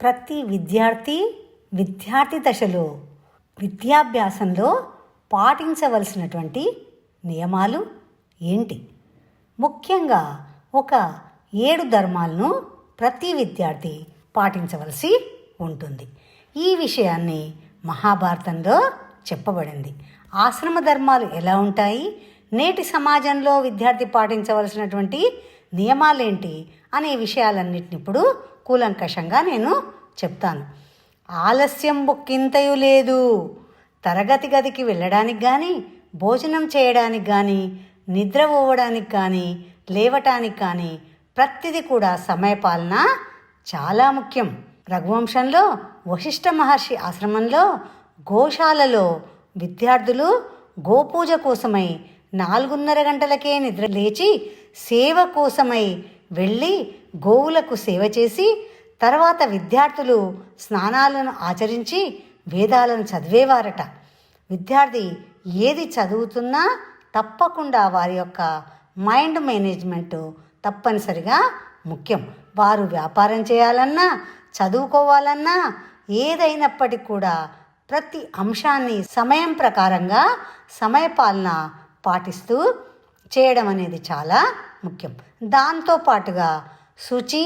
ప్రతి విద్యార్థి విద్యార్థి దశలో విద్యాభ్యాసంలో పాటించవలసినటువంటి నియమాలు ఏంటి? ముఖ్యంగా ఒక ఏడు ధర్మాలను ప్రతి విద్యార్థి పాటించవలసి ఉంటుంది. ఈ విషయాన్ని మహాభారతంలో చెప్పబడింది. ఆశ్రమ ధర్మాలు ఎలా ఉంటాయి? నేటి సమాజంలో విద్యార్థి పాటించవలసినటువంటి నియమాలేంటి? అనే విషయాలన్నిటిని ఇప్పుడు కూలంకషంగా నేను చెప్తాను. ఆలస్యం బొక్కింతయు లేదు. తరగతి గదికి వెళ్ళడానికి కానీ భోజనం చేయడానికి కానీ నిద్ర పోవడానికి కానీ లేవటానికి కానీ ప్రతిదీ కూడా సమయపాలన చాలా ముఖ్యం. రఘువంశంలో వశిష్ఠ మహర్షి ఆశ్రమంలో గోశాలలో విద్యార్థులు గోపూజ కోసమై నాలుగున్నర గంటలకే నిద్ర లేచి సేవ కోసమై వెళ్ళి గోవులకు సేవ చేసి తర్వాత విద్యార్థులు స్నానాలను ఆచరించి వేదాలను చదివేవారట. విద్యార్థి ఏది చదువుతున్నా తప్పకుండా వారి యొక్క మైండ్ మేనేజ్మెంట్ తప్పనిసరిగా ముఖ్యం. వారు వ్యాపారం చేయాలన్నా చదువుకోవాలన్నా ఏదైనప్పటికీ కూడా ప్రతి అంశాన్ని సమయం ప్రకారంగా సమయపాలన పాటిస్తూ చేయడం అనేది చాలా ముఖ్యం. దాంతో పాటుగా శుచి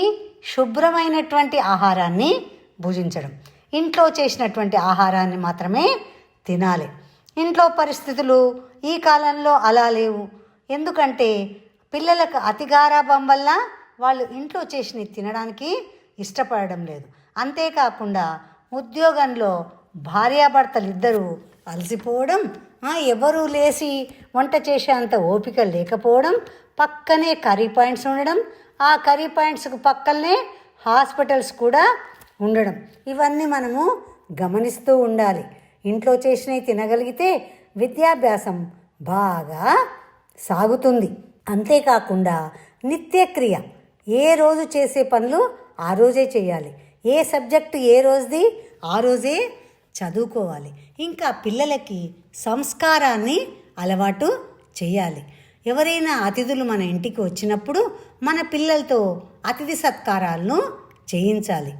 శుభ్రమైనటువంటి ఆహారాన్ని భుజించడం. ఇంట్లో చేసినటువంటి ఆహారాన్ని మాత్రమే తినాలి. ఇంట్లో పరిస్థితులు ఈ కాలంలో అలా లేవు. ఎందుకంటే పిల్లలకు అతిగారాభం వల్ల వాళ్ళు ఇంట్లో చేసినవి తినడానికి ఇష్టపడడం లేదు. అంతేకాకుండా ఉద్యోగంలో భార్యాభర్తలు ఇద్దరూ అలసిపోవడం ఆ, ఎవరూ లేచి వంట చేసేంత ఓపిక లేకపోవడం పక్కనే కర్రీ పాయింట్స్ ఉండడం ఆ కర్రీ పాయింట్స్కు పక్కనే హాస్పిటల్స్ కూడా ఉండడం. ఇవన్నీ మనము గమనిస్తూ ఉండాలి. ఇంట్లో చేసినవి తినగలిగితే విద్యాభ్యాసం బాగా సాగుతుంది. అంతేకాకుండా నిత్యక్రియ ఏ రోజు చేసే పనులు ఆ రోజే చేయాలి ఏ సబ్జెక్టు ఏ రోజుది ఆ రోజే చదువుకోవాలి. ఇంకా పిల్లలకి సంస్కారాన్ని అలవాటు చేయాలి ఎవరైనా అతిథులు మన ఇంటికి వచ్చినప్పుడు మన పిల్లలతో అతిథి సత్కారాలను చేయించాలి.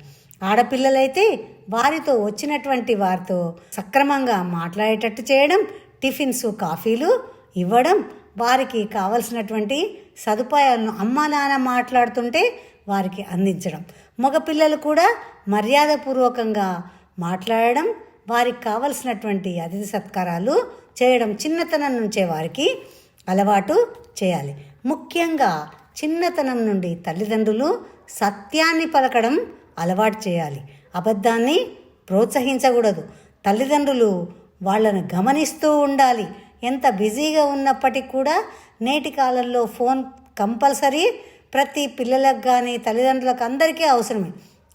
ఆడపిల్లలైతే వారితో వచ్చినటువంటి వారితో సక్రమంగా మాట్లాడేటట్టు చేయడం టిఫిన్స్ కాఫీలు ఇవ్వడం వారికి కావలసినటువంటి సదుపాయాలను అమ్మ నాన్న మాట్లాడుతుంటే వారికి అందించడం. మగపిల్లలు కూడా మర్యాదపూర్వకంగా మాట్లాడడం వారికి కావలసినటువంటి అతిథి సత్కారాలు చేయడం చిన్నతనం నుంచే వారికి అలవాటు చేయాలి. ముఖ్యంగా చిన్నతనం నుండి తల్లిదండ్రులు సత్యాన్ని పలకడం అలవాటు చేయాలి. అబద్ధాన్ని ప్రోత్సహించకూడదు. తల్లిదండ్రులు వాళ్ళను గమనిస్తూ ఉండాలి. ఎంత బిజీగా ఉన్నప్పటికీ కూడా నేటి కాలంలో ఫోన్ కంపల్సరీ ప్రతి పిల్లలకు కానీ తల్లిదండ్రులకు అందరికీ అవసరమే.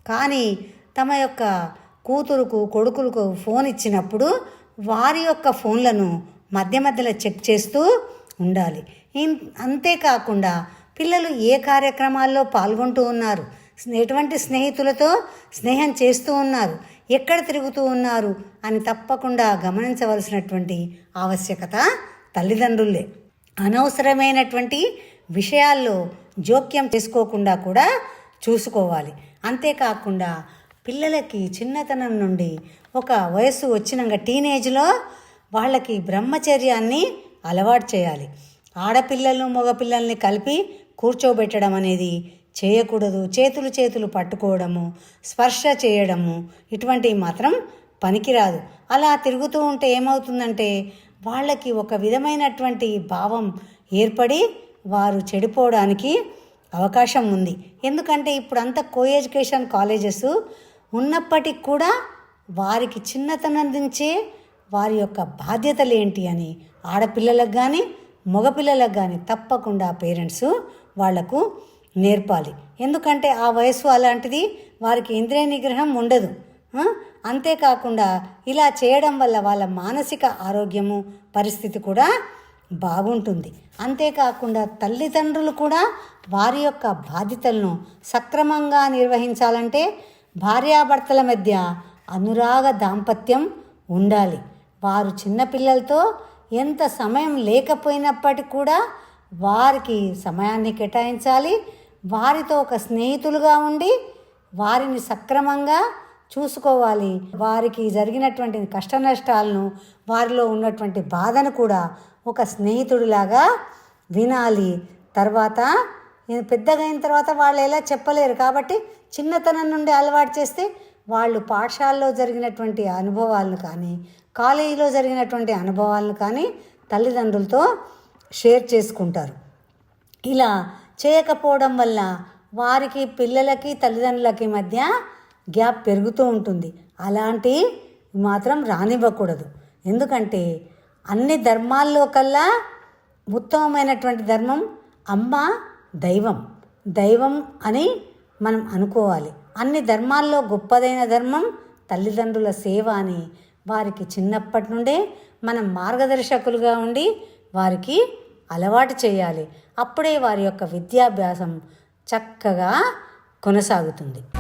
కానీ తమ యొక్క కూతురుకు కొడుకులకు ఫోన్ ఇచ్చినప్పుడు వారి యొక్క ఫోన్లను మధ్య మధ్యలో చెక్ చేస్తూ ఉండాలి. అంతేకాకుండా పిల్లలు ఏ కార్యక్రమాల్లో పాల్గొంటూ ఉన్నారు ఎటువంటి స్నేహితులతో స్నేహం చేస్తూ ఉన్నారు ఎక్కడ తిరుగుతూ ఉన్నారు అని తప్పకుండా గమనించవలసినటువంటి ఆవశ్యకత తల్లిదండ్రులే. అనవసరమైనటువంటి విషయాల్లో జోక్యం చేసుకోకుండా కూడా చూసుకోవాలి. అంతేకాకుండా పిల్లలకి చిన్నతనం నుండి ఒక వయస్సు వచ్చినాక టీనేజ్లో వాళ్ళకి బ్రహ్మచర్యాన్ని అలవాటు చేయాలి. ఆడపిల్లలను మగపిల్లల్ని కలిపి కూర్చోబెట్టడం అనేది చేయకూడదు. చేతులు చేతులు పట్టుకోవడము స్పర్శ చేయడము ఇటువంటివి మాత్రం పనికిరాదు. అలా తిరుగుతూ ఉంటే ఏమవుతుందంటే వాళ్ళకి ఒక విధమైనటువంటి భావం ఏర్పడి వారు చెడిపోవడానికి అవకాశం ఉంది. ఎందుకంటే ఇప్పుడు అంత కో ఎడ్యుకేషన్ కాలేజెస్ ఉన్నప్పటికి కూడా వారికి చిన్నతనం నుంచే వారి యొక్క బాధ్యతలు ఏంటి అని ఆడపిల్లలకు కానీ మగపిల్లలకు కానీ తప్పకుండా పేరెంట్స్ వాళ్ళకు నేర్పాలి. ఎందుకంటే ఆ వయసు అలాంటిది వారికి ఇంద్రియ నిగ్రహం ఉండదు. అంతేకాకుండా ఇలా చేయడం వల్ల వాళ్ళ మానసిక ఆరోగ్యము పరిస్థితి కూడా బాగుంటుంది. అంతేకాకుండా తల్లిదండ్రులు కూడా వారి యొక్క బాధ్యతలను సక్రమంగా నిర్వహించాలంటే భార్యాభర్తల మధ్య అనురాగ దాంపత్యం ఉండాలి. వారు చిన్నపిల్లలతో ఎంత సమయం లేకపోయినప్పటికీ కూడా వారికి సమయాన్ని కేటాయించాలి. వారితో ఒక స్నేహితులుగా ఉండి వారిని సక్రమంగా చూసుకోవాలి. వారికి జరిగినటువంటి కష్ట నష్టాలను వారిలో ఉన్నటువంటి బాధను కూడా ఒక స్నేహితుడిలాగా వినాలి. తర్వాత నేను పెద్దగా అయిన తర్వాత వాళ్ళు ఎలా చెప్పలేరు కాబట్టి చిన్నతనం నుండి అలవాటు చేస్తే వాళ్ళు పాఠశాలలో జరిగినటువంటి అనుభవాలను కానీ కాలేజీలో జరిగినటువంటి అనుభవాలను కానీ తల్లిదండ్రులతో షేర్ చేసుకుంటారు. ఇలా చేయకపోవడం వల్ల వారికి పిల్లలకి తల్లిదండ్రులకి మధ్య గ్యాప్ పెరుగుతూ ఉంటుంది. అలాంటి మాత్రం రానివ్వకూడదు. ఎందుకంటే అన్ని ధర్మాల్లో కల్లా ఉత్తమమైనటువంటి ధర్మం అమ్మ దైవం. దైవం అని మనం అనుకోవాలి. అన్ని ధర్మాల్లో గొప్పదైన ధర్మం తల్లిదండ్రుల సేవ అని వారికి చిన్నప్పటి నుండే మనం మార్గదర్శకులుగా ఉండి వారికి అలవాటు చేయాలి. అప్పుడే వారి యొక్క విద్యాభ్యాసం చక్కగా కొనసాగుతుంది.